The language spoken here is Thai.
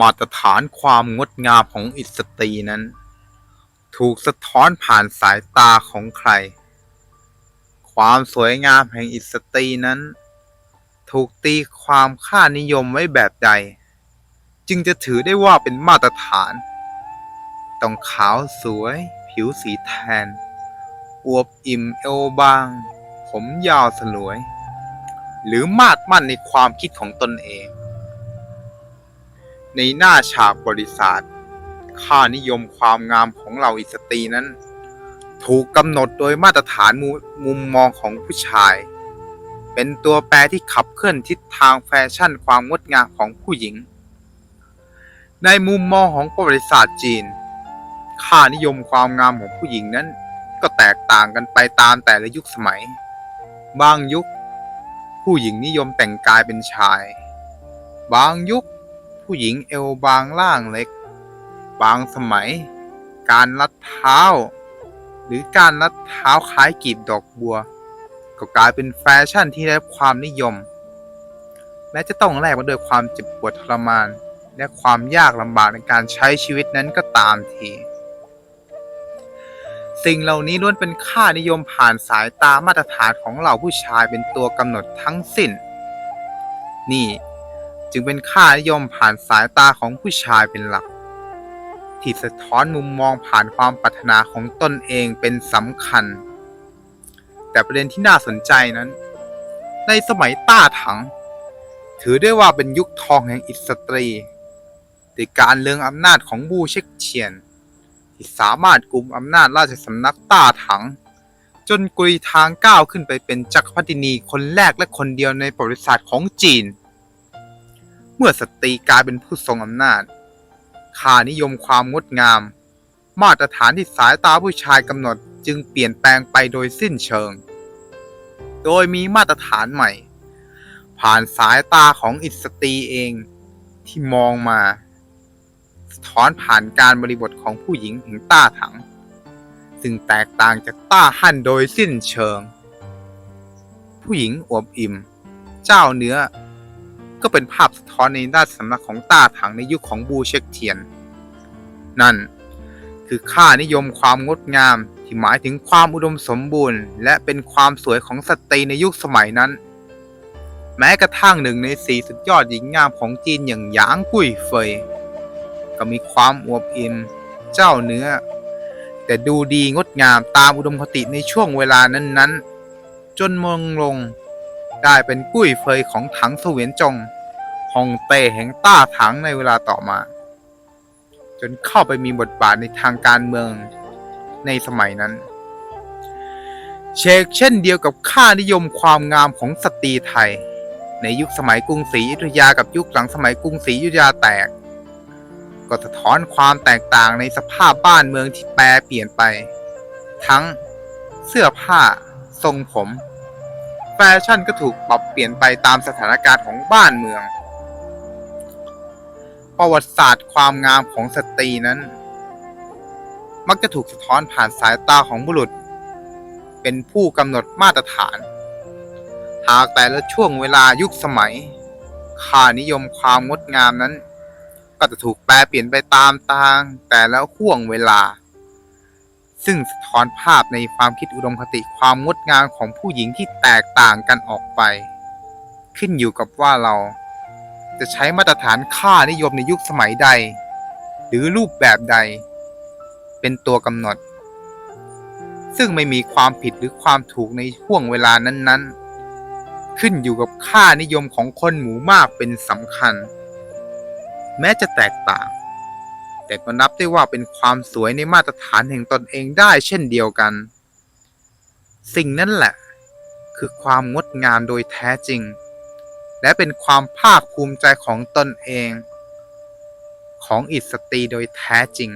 มาตรฐานความงดงามของอิสตรีนั้น ถูกสะท้อนผ่านสายตาของใคร ความสวยงามแห่งอิสตรีนั้น ถูกตีความค่านิยมไว้แบบใด จึงจะถือได้ว่าเป็นมาตรฐาน ต้องขาวสวย ผิวสีแทน อวบอิ่มเอวบาง ผมยาวสลวย หรือมาดมั่นในความคิดของตนเอง ในหน้าฉากบริษัทค่านิยมความงามของเราอิสตรีนั้น ถูกกำหนดโดยมาตรฐานมุมุมมองของผู้ชาย เป็นตัวแปรที่ขับเคลื่อนทิศทางแฟชั่นความงดงามของผู้หญิง ในมุมมองของประวัติศาสตร์จีน ค่านิยมความงามของผู้หญิงนั้น ก็แตกต่างกันไปตามแต่ละยุคสมัย บางยุค ผู้หญิงนิยมแต่งกายเป็นชาย บางยุค ผู้หญิงเอวบางล่างเล็ก บางสมัย การรัดเท้า หรือการรัดเท้าคล้ายกีบดอกบัว ก็กลายเป็นแฟชั่นที่ได้ความนิยม แม้จะต้องแลกมาด้วยความเจ็บปวดทรมาน และความยากลำบากในการใช้ชีวิตนั้นก็ตามทีสิ่งเหล่านี้ล้วนเป็นค่านิยมผ่านสายตามาตรฐานของเหล่าผู้ชายเป็นตัวกำหนดทั้งสิ้น นี่ จึงเป็นค่านิยมผ่านสายตาของผู้ชายเป็นหลัก ที่สะท้อนมุมมองผ่านความปรารถนาของตนเองเป็นสำคัญ แต่ประเด็นที่น่าสนใจนั้น ในสมัยต้าถัง ถือได้ว่าเป็นยุคทองแห่งอิสตรีด้วยการเลืองอำนาจของบูเช็กเชียน ที่สามารถกุมอำนาจราชสำนักต้าถัง จนกุยทางก้าวขึ้นไปเป็นจักรพรรดินีคนแรกและคนเดียวในประวัติศาสตร์ของจีน เมื่อสตรีกลายเป็นผู้ทรงอำนาจค่านิยมความงดงาม มาตรฐานที่สายตาผู้ชายกำหนดจึงเปลี่ยนแปลงไปโดยสิ้นเชิง โดยมีมาตรฐานใหม่ ผ่านสายตาของอิสตรีเองที่มองมา สะท้อนผ่านการบริบทของผู้หญิงแห่งต้าถัง ซึ่งแตกต่างจากต้าหั่นโดยสิ้นเชิง ผู้หญิงอวบอิ่ม เจ้าเนื้อ ก็เป็นภาพสะท้อนในด้านสำนักของต้าถังในยุคของบูเชกเทียน นั่นคือค่านิยมความงดงามที่หมายถึงความอุดมสมบูรณ์ และเป็นความสวยของสตรีในยุคสมัยนั้น แม้กระทั่งหนึ่งในสีสุดยอดหญิงงามของจีนอย่างหยางกุ้ยเฟย ก็มีความอวบอิ่มเจ้าเนื้อ แต่ดูดีงดงามตามอุดมคติในช่วงเวลานั้นๆ จนมองลง ได้เป็นกุ้ยเฟยของถังเสวียนจงฮองเต้แห่งต้าถังในเวลาต่อมา จนเข้าไปมีบทบาทในทางการเมืองในสมัยนั้น เชกเช่นเดียวกับค่านิยมความงามของสตรีไทย ในยุคสมัยกรุงศรีอยุธยากับยุคหลังสมัยกรุงศรีอยุธยาแตก ก็สะท้อนความแตกต่างในสภาพบ้านเมืองที่แปรเปลี่ยนไป ทั้งเสื้อผ้าทรงผม ฟชั่นก็ถูกปรับเปลี่ยนไปตามสถานการณ์ของบ้านเมือง ประวัติศาสตร์ความงามของสตรีนั้น มักจะถูกสะท้อนผ่านสายตาของบุรุษ เป็นผู้กำหนดมาตรฐาน หากแต่ละช่วงเวลายุคสมัย ค่านิยมความงดงามนั้น ก็จะถูกแปลเปลี่ยนไปตามทางแต่ละห่วงเวลา ซึ่งสะท้อนภาพในความคิดอุดมคติความงดงามของผู้หญิงที่แตกต่างกันออกไป ขึ้นอยู่กับว่าเรา จะใช้มาตรฐานค่านิยมในยุคสมัยใด หรือรูปแบบใด เป็นตัวกำหนด ซึ่งไม่มีความผิดหรือความถูกในห่วงเวลานั้นๆ ขึ้นอยู่กับค่านิยมของคนหมู่มากเป็นสำคัญ แม้จะแตกต่าง แต่ก็นับได้ว่าเป็นความสวยในมาตรฐานแห่งตนเองได้เช่นเดียวกัน สิ่งนั้นแหละ คือความงดงามโดยแท้จริง และเป็นความภาคภูมิใจของตนเอง ของอิสตรีโดยแท้จริง